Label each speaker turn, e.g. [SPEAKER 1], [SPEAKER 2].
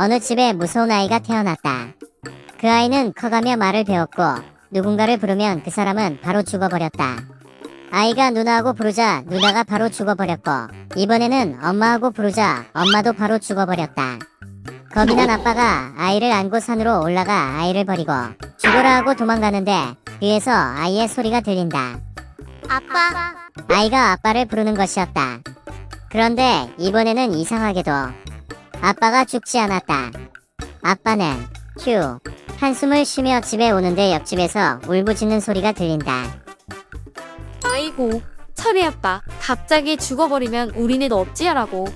[SPEAKER 1] 어느 집에 무서운 아이가 태어났다. 그 아이는 커가며 말을 배웠고 누군가를 부르면 그 사람은 바로 죽어버렸다. 아이가 누나하고 부르자 누나가 바로 죽어버렸고 이번에는 엄마하고 부르자 엄마도 바로 죽어버렸다. 겁이 난 아빠가 아이를 안고 산으로 올라가 아이를 버리고 죽어라 하고 도망가는데 뒤에서 아이의 소리가 들린다.
[SPEAKER 2] 아빠,
[SPEAKER 1] 아이가 아빠를 부르는 것이었다. 그런데 이번에는 이상하게도 아빠가 죽지 않았다. 아빠는 휴 한숨을 쉬며 집에 오는데 옆집에서 울부짖는 소리가 들린다.
[SPEAKER 2] 아이고, 철이 아빠. 갑자기 죽어버리면 우리는 어찌하라고.